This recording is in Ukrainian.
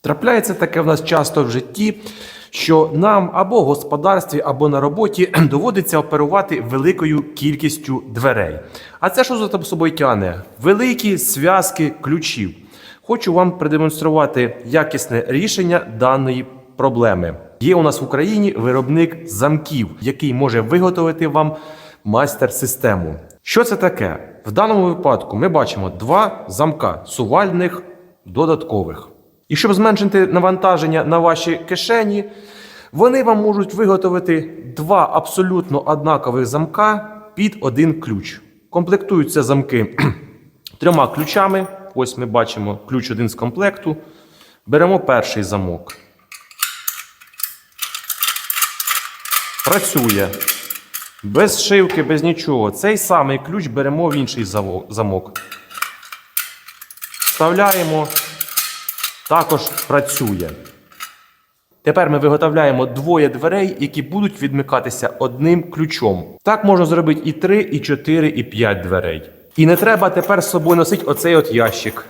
Трапляється таке в нас часто в житті, що нам або в господарстві, або на роботі доводиться оперувати великою кількістю дверей. А це що за собою тягне? Великі зв'язки ключів. Хочу вам продемонструвати якісне рішення даної проблеми. Є у нас в Україні виробник замків, який може виготовити вам майстер-систему. Що це таке? В даному випадку ми бачимо два замка сувальних додаткових. І щоб зменшити навантаження на ваші кишені, вони вам можуть виготовити два абсолютно однакових замка під один ключ. Комплектуються замки трьома ключами. Ось ми бачимо ключ один з комплекту. Беремо перший замок. Працює. Без шивки, без нічого. Цей самий ключ беремо в інший замок. Вставляємо. Також працює. Тепер ми виготовляємо двоє дверей, які будуть відмикатися одним ключом. Так можна зробити і 3, і 4, і 5 дверей. І не треба тепер з собою носити оцей от ящик.